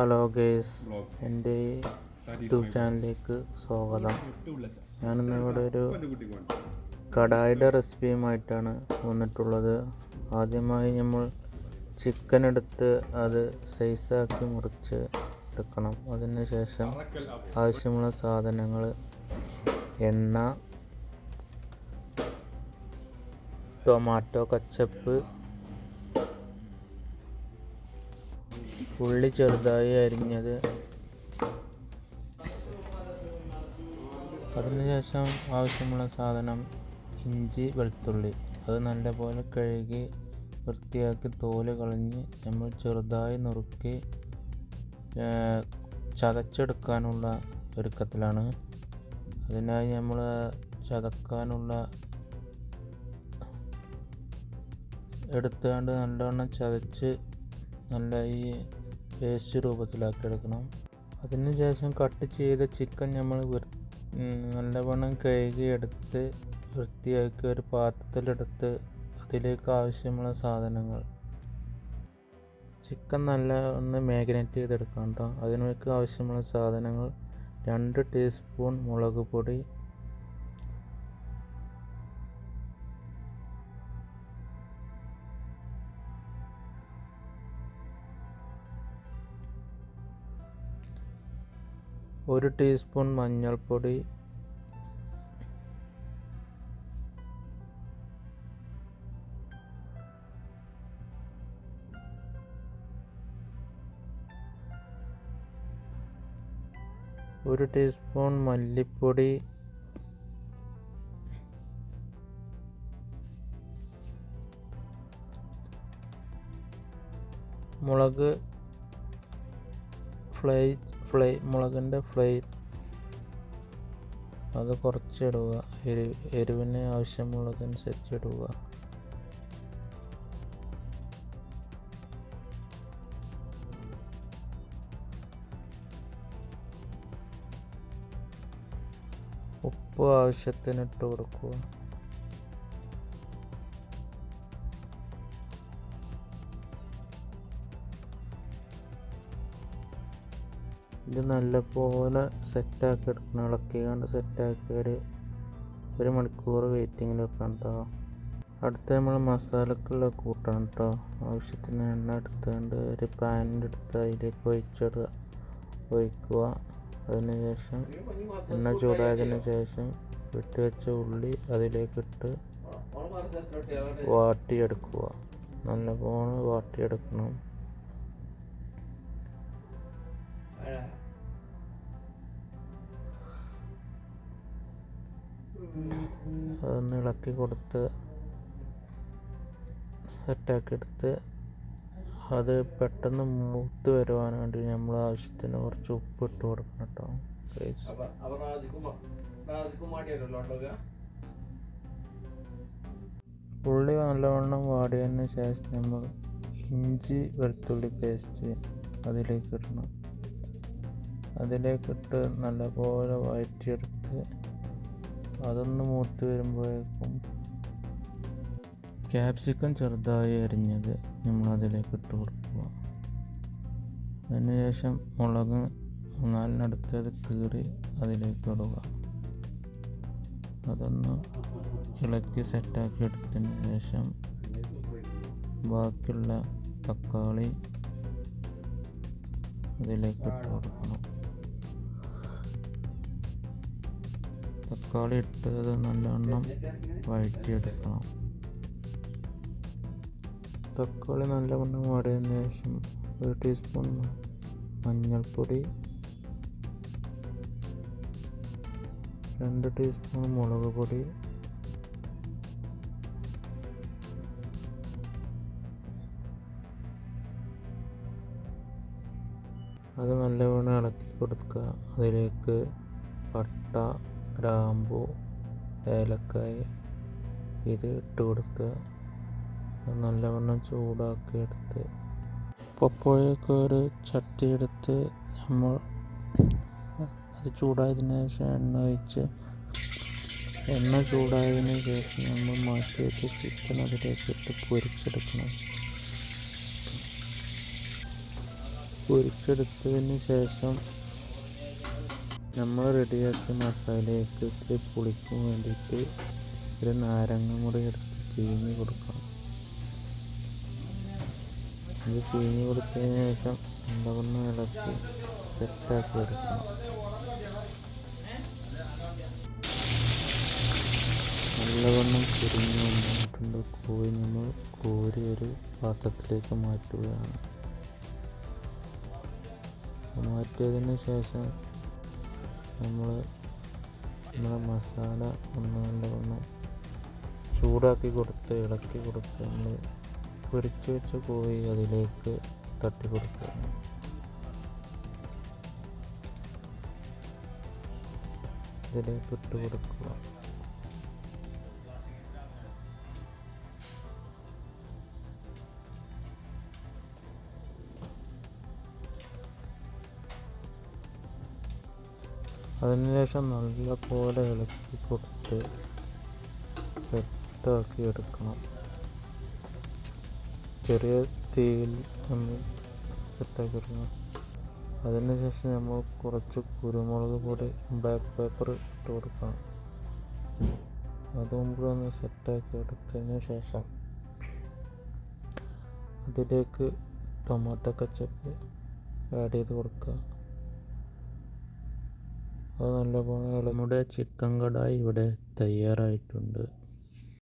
Hello guys എന്റെ YouTube ചാനലിലേക്ക് സ്വാഗതം. ഞാനിന്ന് ഇവിടെ ഒരു കടായിയുടെ റെസിപ്പിയുമായിട്ടാണ് വന്നിട്ടുള്ളത്. ആദ്യമായി നമ്മൾ ചിക്കൻ എടുത്ത് അത് സൈസാക്കി മുറിച്ച് എടുക്കണം. അതിന് ശേഷം ആവശ്യമുള്ള സാധനങ്ങൾ എണ്ണ ടൊമാറ്റോ കച്ചപ്പ് ഉള്ളി ചെറുതായി അരിഞ്ഞത്. അതിനുശേഷം ആവശ്യമുള്ള സാധനം ഇഞ്ചി വെളുത്തുള്ളി. അത് നല്ലപോലെ കഴുകി വൃത്തിയാക്കി തോൽ കളഞ്ഞ് നമ്മൾ ചെറുതായി നുറുക്കി ചതച്ചെടുക്കാനുള്ള ഒരുക്കത്തിലാണ്. അതിനായി നമ്മൾ ചതക്കാനുള്ള എടുത്തുകൊണ്ട് നല്ലവണ്ണം ചതച്ച് നല്ല ഈ പേസ്റ്റ് രൂപത്തിലാക്കി എടുക്കണം അതിന് ശേഷം കട്ട് ചെയ്ത ചിക്കൻ നമ്മൾ നല്ലവണ്ണം കഴുകി എടുത്ത് വൃത്തിയാക്കി ഒരു പാത്രത്തിലെടുത്ത് അതിലേക്ക് ആവശ്യമുള്ള സാധനങ്ങൾ. ചിക്കൻ നല്ല ഒന്ന് മാഗ്നേറ്റ് ചെയ്തെടുക്കാം കേട്ടോ. അതിനേക്ക് ആവശ്യമുള്ള സാധനങ്ങൾ രണ്ട് ടീസ്പൂൺ മുളക് പൊടി ഒരു ടീസ്പൂൺ മഞ്ഞൾപ്പൊടി. ഒരു ടീസ്പൂൺ മല്ലിപ്പൊടി. മുളക് ഫ്ലൈ ഫ്ലൈ മുളകിന്റെ ഫ്ലൈ. അത് കുറച്ച് ഇടുക എരി എരിവിന് ആവശ്യമുള്ളതനുസരിച്ച് ഇടുക ഉപ്പ് ആവശ്യത്തിന് ഇട്ട് കൊടുക്കുക. ഇത് നല്ലപോലെ സെറ്റാക്കി എടുക്കണം. ഇളക്കിയാണ്ട് സെറ്റാക്കി ഒരു ഒരു മണിക്കൂർ വെയിറ്റിംഗിൽ വെക്കണം കേട്ടോ അടുത്ത നമ്മൾ മസാലക്കുള്ള കൂട്ടാണ് കേട്ടോ ആവശ്യത്തിന് എണ്ണ എടുത്തുകൊണ്ട് ഒരു പാനിന്റെ എടുത്ത് അതിലേക്ക് ഒഴിച്ചിടുക. ഒഴിക്കുക. അതിന് ശേഷം എണ്ണ ചൂടായതിന് ശേഷം വിട്ട് വെച്ച ഉള്ളി അതിലേക്കിട്ട് വാട്ടിയെടുക്കുക. നല്ലപോലെ വാട്ടിയെടുക്കണം. അതൊന്ന് ഇളക്കി കൊടുത്ത് സെറ്റാക്കി എടുത്ത് അത് പെട്ടെന്ന് മൂത്ത് വരുവാൻ വേണ്ടി നമ്മൾ ആവശ്യത്തിന് കുറച്ച് ഉപ്പ് ഇട്ട് കൊടുക്കണം കേട്ടോ ഉള്ളി നല്ലവണ്ണം വാടിയതിന് ശേഷം നമ്മൾ ഇഞ്ചി വെളുത്തുള്ളി പേസ്റ്റ് അതിലേക്ക് ഇടണം. അതിലേക്കിട്ട് നല്ലപോലെ വഴറ്റിയെടുത്ത് അതൊന്ന് മൂത്ത് വരുമ്പോഴേക്കും ക്യാപ്സിക്കം ചെറുതായി അരിഞ്ഞത് നമ്മളതിലേക്ക് ഇട്ട് കൊടുക്കുക. അതിനുശേഷം മുളക് നാലിനടുത്തത് കീറി അതിലേക്ക് ഇടുക. അതൊന്ന് ഇളക്കി സെറ്റാക്കി എടുത്തതിന് ശേഷം ബാക്കിയുള്ള തക്കാളി അതിലേക്ക് ഇട്ട് കൊടുക്കണം. തക്കാളി ഇട്ടത് നല്ലവണ്ണം വഴറ്റിയെടുക്കണം. തക്കാളി നല്ലവണ്ണം വാടിയതിന് ശേഷം ഒരു ടീസ്പൂൺ മഞ്ഞൾപ്പൊടി രണ്ട് ടീസ്പൂൺ മുളക് പൊടി അത് നല്ലവണ്ണം ഇളക്കി കൊടുക്കുക. അതിലേക്ക് പട്ട ഗ്രാമ്പു ഏലക്കായ് ഇത് ഇട്ട് കൊടുക്കുക നല്ലവണ്ണം ചൂടാക്കി എടുത്ത് പപ്പോഴൊക്കെ ഒരു ചട്ടി എടുത്ത് നമ്മൾ അത് ചൂടായതിനു ശേഷം എണ്ണ ഒഴിച്ച് എണ്ണ ചൂടായതിനു ശേഷം നമ്മൾ മാറ്റി വെച്ച് ചിക്കൻ അതിലേക്ക് ഇട്ട് പൊരിച്ചെടുക്കണം. പൊരിച്ചെടുത്തതിന് ശേഷം നമ്മൾ റെഡിയാക്കിയ മസാലയ്ക്ക് ഇത്തിരി പുളിക്കും വേണ്ടിയിട്ട് ഒരു നാരങ്ങ മുറി എടുത്ത് പിഴിഞ്ഞ് കൊടുക്കണം. ഇത് പിഴിഞ്ഞ് കൊടുത്തതിന് ശേഷം എന്തൊന്ന് ഇളക്കി സെറ്റാക്കി എടുക്കണം. നല്ലവണ്ണം പൊരിഞ്ഞ് വന്നിട്ടുണ്ട്. കോഴി നമ്മൾ കോരി ഒരു പാത്രത്തിലേക്ക് മാറ്റുകയാണ്. മാറ്റിയതിന് ശേഷം നമ്മൾ നമ്മുടെ മസാല ഒന്ന് നല്ലവണ്ണം ചൂടാക്കി കൊടുത്ത് ഇളക്കി കൊടുത്ത് നമ്മൾ പൊരിച്ച് വെച്ച കോഴി അതിലേക്ക് തട്ടി കൊടുക്കുക ഇതിലേക്ക് ഇട്ട് കൊടുക്കുക. അതിനുശേഷം നല്ല പോലെ ഇളക്കി കൊടുത്ത് സെറ്റാക്കി എടുക്കണം. ചെറിയ തീയിൽ നമ്മൾ സെറ്റാക്കി എടുക്കണം. അതിനുശേഷം നമ്മൾ കുറച്ച് കുരുമുളക് പൊടി ബ്ലാക്ക് പേപ്പർ ഇട്ട് കൊടുക്കണം. അതും കൂടെ സെറ്റാക്കി എടുത്തതിന് ശേഷം അതിലേക്ക് ടൊമാറ്റോ കച്ചപ്പ് ആഡ് ചെയ്ത് കൊടുക്കുക. അത് നല്ലപോലെ നമ്മുടെ ചിക്കൻ കടായി ഇവിടെ തയ്യാറായിട്ടുണ്ട്.